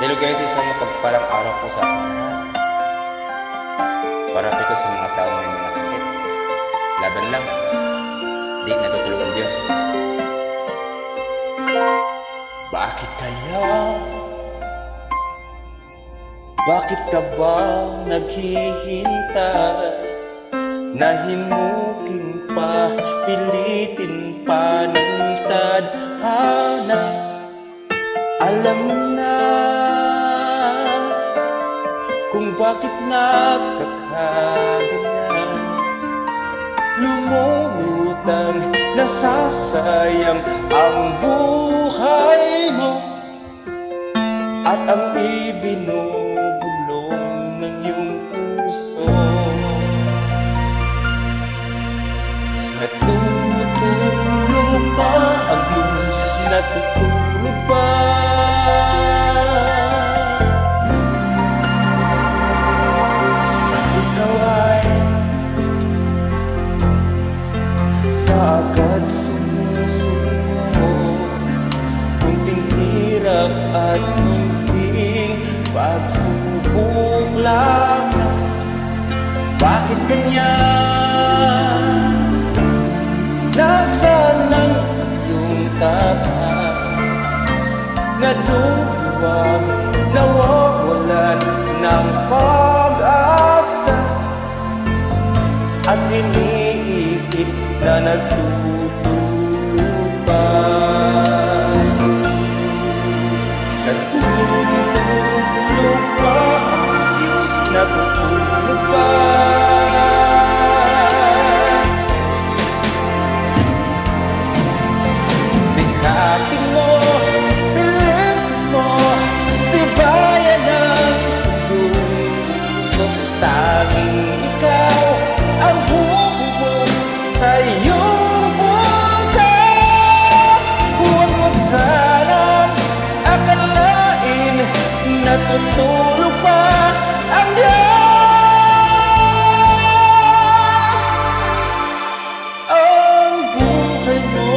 Hello guys, isang mapagpalang araw po sa ating lahat. Para ito sa mga taong may mga sakit. Laban lang. Di natutulog ang Diyos. Bakit kaya? Bakit ka ba naghihintay? Nahimukin pa, pilitin pa ng tadhana Alam na kung bakit nakakaganyan Lumulutang nasasayang ang buhay mo At ang ibinubulong ng iyong puso Natutulog ba ang Diyos? Natutulog ba? Pagsubok lamang Bakit ganyan? Nasaan ang iyong tapat? Naduwag, nawawalan ng pag-asa na tutulog pa ang Diyos. Ang buhay mo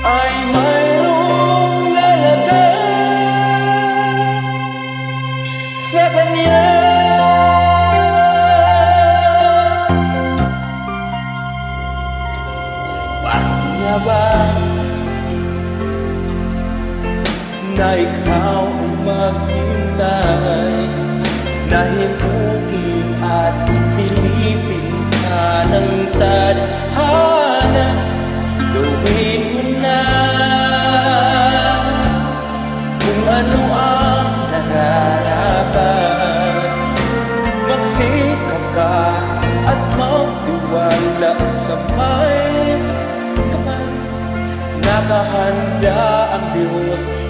ay mayroong lalagay sa Kanya. Bakit nga ba na ikaw ang maghintay Nahimukin at pilipin ka ng tadhana. Gawin mo na. Kung ano ang nararapat Magsikap ka at magtiwala sa may kapal Nakahanda ang Diyos